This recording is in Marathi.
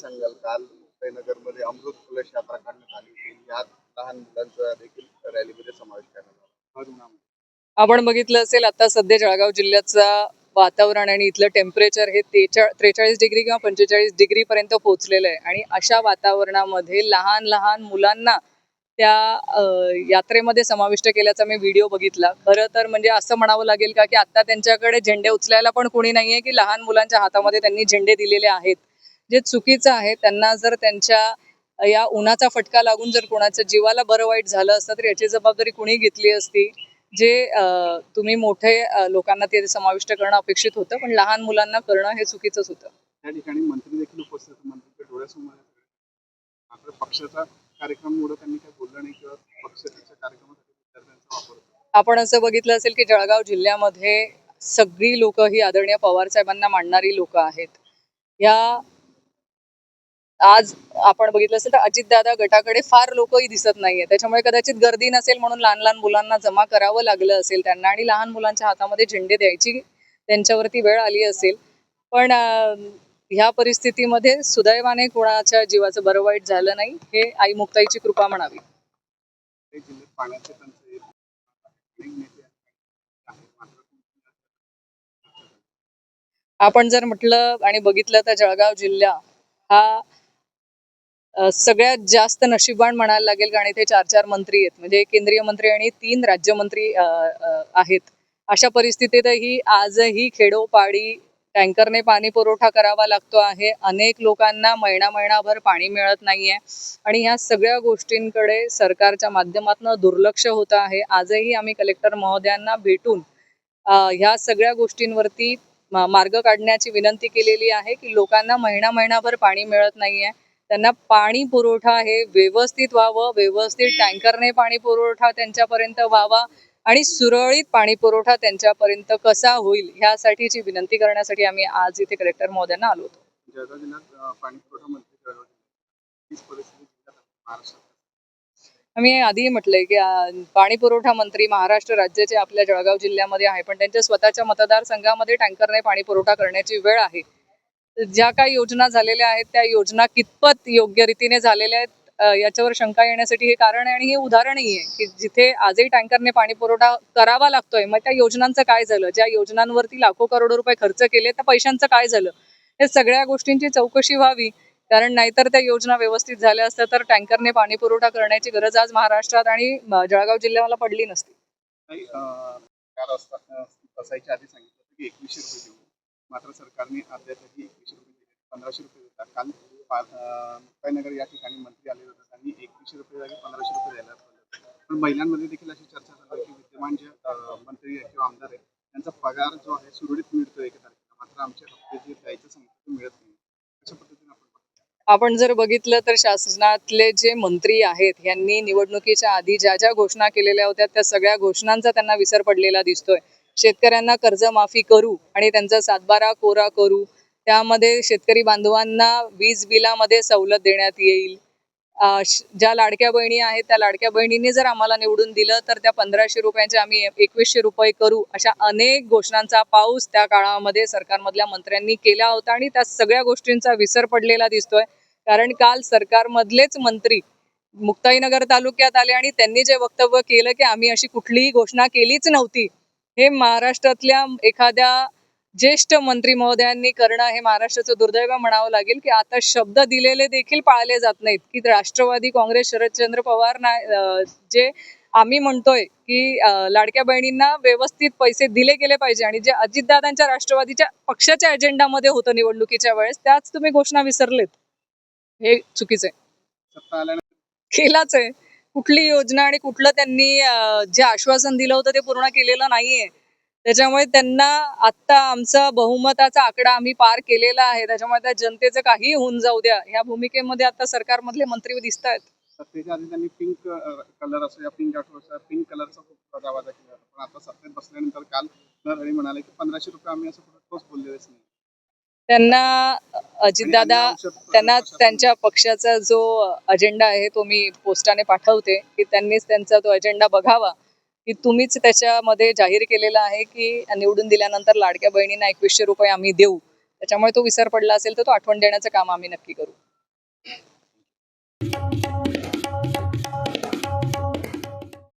सांगाल काल मध्ये अमृत कलश यात्रा काढण्यात आली होती. यात लहान मुलांचा देखील रॅलीमध्ये समावेश करण्यात आला. आपण बघितलं असेल आता सध्या जळगाव जिल्ह्याचा वातावरण आणि इथलं टेम्परेचर हे त्रेचाळीस डिग्री किंवा पंचेचाळीस डिग्री पर्यंत पोहोचलेलं आहे. आणि अशा वातावरणामध्ये लहान लहान मुलांना त्या यात्रेमध्ये समाविष्ट केल्याचा मी व्हिडिओ बघितला. खरं तर म्हणजे असं म्हणावं लागेल का की आता त्यांच्याकडे झेंडे उचलायला पण कोणी नाहीये की लहान मुलांच्या हातामध्ये त्यांनी झेंडे दिलेले आहेत. जे चुकीचं आहे त्यांना जर त्यांच्या या उन्हाचा फटका लागून जर कोणाच्या जीवाला बरं वाईट झालं असतं तर याची जबाबदारी कुणी घेतली असती? जे तुम्ही मोठे लोकांना ते समाविष्ट करणं अपेक्षित होतं पण लहान मुलांना करणं हे चुकीचंच होतं. त्या ठिकाणी मंत्री देखील उपस्थित डोळ्यासमोर. मात्र पक्षाचा कार्यक्रममुळे त्यांनी काही बोललं नाही किंवा पक्षाच्या कार्यक्रमासाठी विद्यार्थ्यांचा वापर होतो. आपण असं बघितलं असेल की जळगाव जिल्ह्यामध्ये सगळी लोक ही आदरणीय पवार साहेबांना मानणारी लोक आहेत. या आज आपण बघितलं असेल तर अजितदादा गटाकडे फार लोकही दिसत नाहीये. त्याच्यामुळे कदाचित गर्दी नसेल म्हणून लहान लहान मुलांना जमा करावं लागलं असेल त्यांना आणि लहान मुलांच्या हातामध्ये झेंडे द्यायची त्यांच्यावरती वेळ आली असेल. पण ह्या परिस्थितीमध्ये सुदैवाने कोणाच्या जीवाचं बरं वाईट झालं नाही हे आई मुक्ताईची कृपा म्हणावी. आपण जर म्हटलं आणि बघितलं तर जळगाव जिल्हा हा सगळ्यात जास्त नशिबान म्हणायला लागेल कारण इथे चार चार मंत्री आहेत. म्हणजे केंद्रीय मंत्री आणि तीन राज्यमंत्री आहेत. अशा परिस्थितीतही आजही खेडोपाडी टँकरने पाणी पुरवठा करावा लागतो आहे. अनेक लोकांना महिना महिनाभर पाणी मिळत नाहीये. आणि ह्या सगळ्या गोष्टींकडे सरकारच्या माध्यमातून दुर्लक्ष होत आहे. आजही आम्ही कलेक्टर महोदयांना भेटून ह्या सगळ्या गोष्टींवरती मार्ग काढण्याची विनंती केलेली आहे की लोकांना महिना महिनाभर पाणी मिळत नाहीये. त्यांना पाणी पुरवठा हे व्यवस्थित व्हावं व्यवस्थित टँकरने पाणी पुरवठा त्यांच्यापर्यंत व्हावा आणि सुरळीत पाणी पुरवठा त्यांच्यापर्यंत कसा होईल ह्यासाठीची विनंती करण्यासाठी आम्ही आज इथे कलेक्टर महोदयांना आलो होतो. आम्ही आधी म्हटलंय की पाणी पुरवठा मंत्री महाराष्ट्र राज्याचे आपल्या जळगाव जिल्ह्यामध्ये आहे पण त्यांच्या स्वतःच्या मतदारसंघामध्ये टँकरने पाणी पुरवठा करण्याची वेळ आहे. ज्या काही योजना झालेल्या आहेत त्या योजना कितपत योग्य रीतीने झालेल्या आहेत याच्यावर शंका येण्यासाठी हे कारण आहे आणि हे उदाहरणही आहे की जिथे आजही टँकरने पाणी पुरवठा करावा लागतोय मग त्या योजनांचं काय झालं? ज्या योजनांवरती लाखो करोडो रुपये खर्च केले त्या पैशांचं काय झालं? हे सगळ्या गोष्टींची चौकशी व्हावी कारण नाहीतर त्या योजना व्यवस्थित झाल्या असत्या तर टँकरने पाणी पुरवठा करण्याची गरज आज महाराष्ट्रात आणि जळगाव जिल्ह्याला पडली नसती. मात्र सरकारने अद्यापही एकवीसशे रुपये दिले. पंधराशे रुपये देतात. काल मुक्ताईनगर या ठिकाणी मंत्री आले होते. त्यांनी एकवीसशे रुपये जागी पंधराशे रुपये द्यायला पण महिलांमध्ये देखील अशी चर्चा झाली की विद्यमान जे मंत्री किंवा आमदार आहेत त्यांचा पगार जो आहे सुरळीत मिळतो एका तारखेला. मात्र आमचे हप्ते जे द्यायचं सांगितलं ते मिळत नाही. अशा पद्धतीने आपण आपण जर बघितलं तर शासनातले जे मंत्री आहेत यांनी निवडणुकीच्या आधी ज्या ज्या घोषणा केलेल्या होत्या त्या सगळ्या घोषणांचा त्यांना विसर पडलेला दिसतोय. शेतकऱ्यांना कर्जमाफी करू आणि त्यांचा सातबारा कोरा करू त्यामध्ये शेतकरी बांधवांना वीज बिलामध्ये सवलत देण्यात येईल. ज्या लाडक्या बहिणी आहेत त्या लाडक्या बहिणींनी जर आम्हाला निवडून दिलं तर त्या पंधराशे रुपयांचे आम्ही एकवीसशे रुपये करू. अशा अनेक घोषणांचा पाऊस त्या काळामध्ये सरकारमधल्या मंत्र्यांनी केला होता आणि त्या सगळ्या गोष्टींचा विसर पडलेला दिसतोय. कारण काल सरकारमधलेच मंत्री मुक्ताईनगर तालुक्यात आले आणि त्यांनी जे वक्तव्य केलं की आम्ही अशी कुठलीही घोषणा केलीच नव्हती. हे महाराष्ट्रातल्या एखाद्या ज्येष्ठ मंत्री महोदयांनी करणं हे महाराष्ट्राचं दुर्दैव म्हणावं लागेल की आता शब्द दिलेले देखील पाळले जात नाहीत. की राष्ट्रवादी काँग्रेस शरदचंद्र पवार ना जे आम्ही म्हणतोय की लाडक्या बहिणींना व्यवस्थित पैसे दिले गेले पाहिजे आणि जे अजितदादांच्या राष्ट्रवादीच्या पक्षाच्या अजेंडामध्ये होतं निवडणुकीच्या वेळेस त्याच तुम्ही घोषणा विसरलेत. हे चुकीचं आहे. केलाच आहे. कुठली योजना आणि कुठलं त्यांनी जे आश्वासन दिलं होतं ते पूर्ण केलेलं नाहीये. त्याच्यामुळे त्यांना आत्ता आमचा बहुमताचा आकडा आम्ही पार केलेला आहे. त्याच्यामुळे त्या जनतेचं काही होऊन जाऊ द्या. ह्या भूमिकेमध्ये आता सरकारमधले मंत्री दिसत आहेत सत्तेच्या आधी त्यांनी पिंक कलर असो या पिंक आठवडा पिंक कलरचा खूप गावाचा केला पण आता सत्तेत बसल्यानंतर काल नरहरी म्हणाले की पंधराशे रुपये आम्ही असं ठोस बोललेलेच नाही. त्यांना अजितदादा त्यांना त्यांच्या पक्षाचा जो अजेंडा आहे तो मी पोस्टाने पाठवते की त्यांनीच त्यांचा तो अजेंडा बघावा की तुम्हीच त्याच्यामध्ये जाहीर केलेला आहे की निवडून दिल्यानंतर लाडक्या बहिणींना एकवीसशे रुपये आम्ही देऊ. त्याच्यामुळे तो विसर पडला असेल तर तो आठवण देण्याचं काम आम्ही नक्की करू.